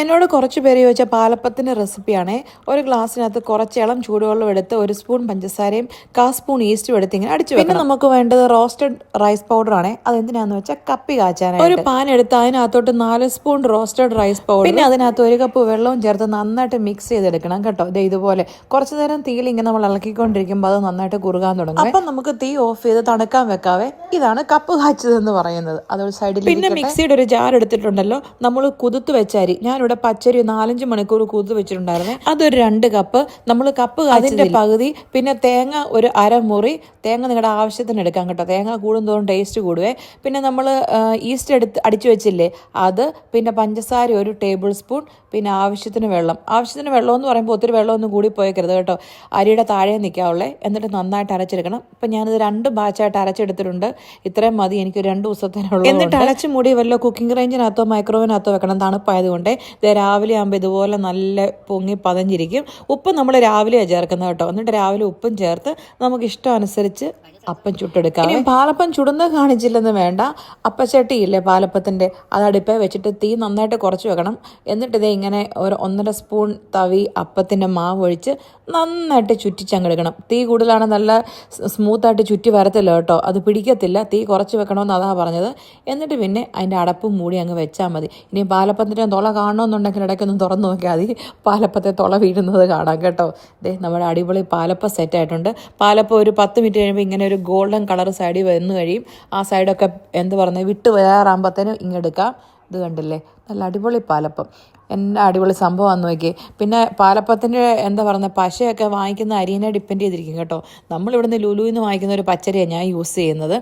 എന്നോട് കുറച്ച് പേര് ചോദിച്ച പാലപ്പത്തിന്റെ റെസിപ്പിയാണ്. ഒരു ഗ്ലാസ്സിനകത്ത് കുറച്ച് ഇളം ചൂടുവെള്ളം എടുത്ത് ഒരു സ്പൂൺ പഞ്ചസാരയും കാ സ്പൂൺ ഈസ്റ്റും എടുത്ത് ഇങ്ങനെ അടിച്ചു പിന്നെ നമുക്ക് വേണ്ടത് റോസ്റ്റഡ് റൈസ് പൗഡർ ആണ്. അതെന്തിനാന്ന് വെച്ചാൽ കപ്പി കാച്ചാൻ ഒരു പാൻ എടുത്ത് അതിനകത്തോട്ട് നാല് സ്പൂൺ റോസ്റ്റഡ് റൈസ് പൗഡർ പിന്നെ അതിനകത്ത് ഒരു കപ്പ് വെള്ളവും ചേർത്ത് നന്നായിട്ട് മിക്സ് ചെയ്തെടുക്കണം കേട്ടോ. ദേ ഇതുപോലെ. കുറച്ച് നേരം തീയിൽ ഇങ്ങനെ നമ്മൾ ഇളക്കിക്കൊണ്ടിരിക്കുമ്പോൾ അത് നന്നായിട്ട് കുറുകാൻ തുടങ്ങും അപ്പം നമുക്ക് തീ ഓഫ് ചെയ്ത് തണുക്കാൻ വെക്കാവേ. ഇതാണ് കപ്പ് കാച്ചത് എന്ന് പറയുന്നത്. അതൊരു സൈഡിൽ പിന്നെ മിക്സിയുടെ ഒരു ജാർ എടുത്തിട്ടുണ്ടല്ലോ. നമ്മൾ കുതിർത്ത് വെച്ച അരി. ഞാനിവിടെ പച്ചരി നാലഞ്ച് മണിക്കൂർ കൂത്ത് വെച്ചിട്ടുണ്ടായിരുന്നു. അതൊരു രണ്ട് കപ്പ്. നമ്മൾ കപ്പ് അതിന്റെ പകുതി പിന്നെ തേങ്ങ ഒരു അരമുറി തേങ്ങ നിങ്ങളുടെ ആവശ്യത്തിന് എടുക്കാം കേട്ടോ. തേങ്ങ കൂടുന്തോറും ടേസ്റ്റ് കൂടുവേ. പിന്നെ നമ്മൾ ഈസ്റ്റ് എടുത്ത് അടിച്ചു വെച്ചില്ലേ? അത് പിന്നെ പഞ്ചസാര ഒരു ടേബിൾ സ്പൂൺ പിന്നെ ആവശ്യത്തിന് വെള്ളം. ആവശ്യത്തിന് വെള്ളം എന്ന് പറയുമ്പോൾ ഒത്തിരി വെള്ളമൊന്നും കൂടി പോയേക്കരുത് കേട്ടോ. അരിയുടെ താഴെ നിൽക്കാവുള്ളേ എന്നിട്ട് നന്നായിട്ട് അരച്ചെടുക്കണം. ഇപ്പം ഞാനിത് രണ്ട് ബാച്ചായിട്ട് അരച്ചെടുത്തിട്ടുണ്ട്. ഇത്രയും മതി. എനിക്ക് രണ്ട് ദിവസത്തിനുള്ള എന്നിട്ട് അരച്ച് മൂടി വല്ല കുക്കിംഗ് റേഞ്ചിനകത്തോ മൈക്രോവേവിനകത്തോ വെക്കണം തണുപ്പായതുകൊണ്ട്. രാവിലെ ആകുമ്പോൾ ഇതുപോലെ നല്ല പൊങ്ങി പതഞ്ഞിരിക്കും. ഉപ്പ് നമ്മൾ രാവിലെ ചേർക്കുന്നത് കേട്ടോ. എന്നിട്ട് രാവിലെ ഉപ്പും ചേർത്ത് നമുക്ക് ഇഷ്ടം അനുസരിച്ച് അപ്പം ചുട്ടെടുക്കാം. പാലപ്പം ചുടുന്നത് കാണിച്ചില്ലെന്ന് വേണ്ട. അപ്പച്ചട്ടിയില്ലേ പാലപ്പത്തിന്റെ അത് അടുപ്പേ വെച്ചിട്ട് തീ നന്നായിട്ട് കുറച്ച് വെക്കണം. എന്നിട്ട് ഇതേ ഇങ്ങനെ ഒരു ഒന്നര സ്പൂൺ തവി അപ്പത്തിന്റെ മാവ് ഒഴിച്ച് നന്നായിട്ട് ചുറ്റിച്ചങ്ങെടുക്കണം തീ കൂടുതലാണ് നല്ല സ്മൂത്തായിട്ട് ചുറ്റി വരത്തില്ല കേട്ടോ. അത് പിടിക്കത്തില്ല. തീ കുറച്ച് വെക്കണമെന്ന് അതാ പറഞ്ഞത്. എന്നിട്ട് പിന്നെ അതിന്റെ അടപ്പും മൂടി അങ്ങ് വെച്ചാൽ മതി. ഇനി പാലപ്പത്തിന്റെ തുള കാണണമെന്നുണ്ടെങ്കിൽ ഇടയ്ക്കൊന്ന് തുറന്ന് നോക്കിയാൽ മതി. പാലപ്പത്തെ തുള വീഴുന്നത് കാണാം കേട്ടോ. ദേ നമ്മുടെ അടിപൊളി പാലപ്പം സെറ്റായിട്ടുണ്ട് പാലപ്പ ഒരു പത്ത് മിനിറ്റ് കഴിയുമ്പോൾ ഇങ്ങനെ ഒരു ഗോൾഡൻ കളർ സൈഡിൽ വന്നു കഴിയും. ആ സൈഡൊക്കെ എന്ത് പറഞ്ഞത് വിട്ട് വരാറാകുമ്പോഴത്തേനും ഇങ്ങെടുക്കാം ഇത് കണ്ടില്ലേ? നല്ല അടിപൊളി പാലപ്പം. എന്നാ അടിപൊളി സംഭവമാണെന്ന് നോക്കി പിന്നെ പാലപ്പത്തിന്റെ എന്താ പറയുന്നത് പശയൊക്കെ വാങ്ങിക്കുന്ന അരിനെ ഡിപ്പെൻഡ് ചെയ്തിരിക്കും കേട്ടോ. നമ്മളിവിടുന്ന് ലുലുവിൽ നിന്ന് വാങ്ങിക്കുന്ന ഒരു പച്ചരിയാണ് ഞാൻ യൂസ് ചെയ്യുന്നത്.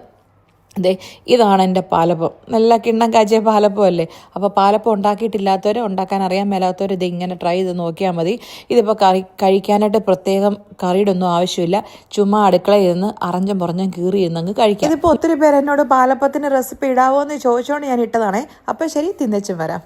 അതെ ഇതാണ് എന്റെ പാലപ്പം. നല്ല കിണ്ണം കാച്ചിയ പാലപ്പം അല്ലേ അപ്പോൾ പാലപ്പം ഉണ്ടാക്കിയിട്ടില്ലാത്തവർ ഉണ്ടാക്കാൻ അറിയാൻ മേലാത്തവർ ഇത് ഇങ്ങനെ ട്രൈ ചെയ്ത് നോക്കിയാൽ മതി. ഇതിപ്പോൾ കറി കഴിക്കാനായിട്ട് പ്രത്യേകം കറിയുടെ ഒന്നും ആവശ്യമില്ല. ചുമ്മാ അടുക്കളയിൽ നിന്ന് അറഞ്ഞും പുറഞ്ഞും കീറി ഇരുന്നങ്ങ് കഴിക്കാം. ഇതിപ്പോൾ ഒത്തിരി പേര് എന്നോട് പാലപ്പത്തിന്റെ റെസിപ്പി ഇടാവോ എന്ന് ചോദിച്ചുകൊണ്ട് ഞാൻ ഇട്ടതാണേ. അപ്പോൾ ശരി തിന്നച്ചും വരാം.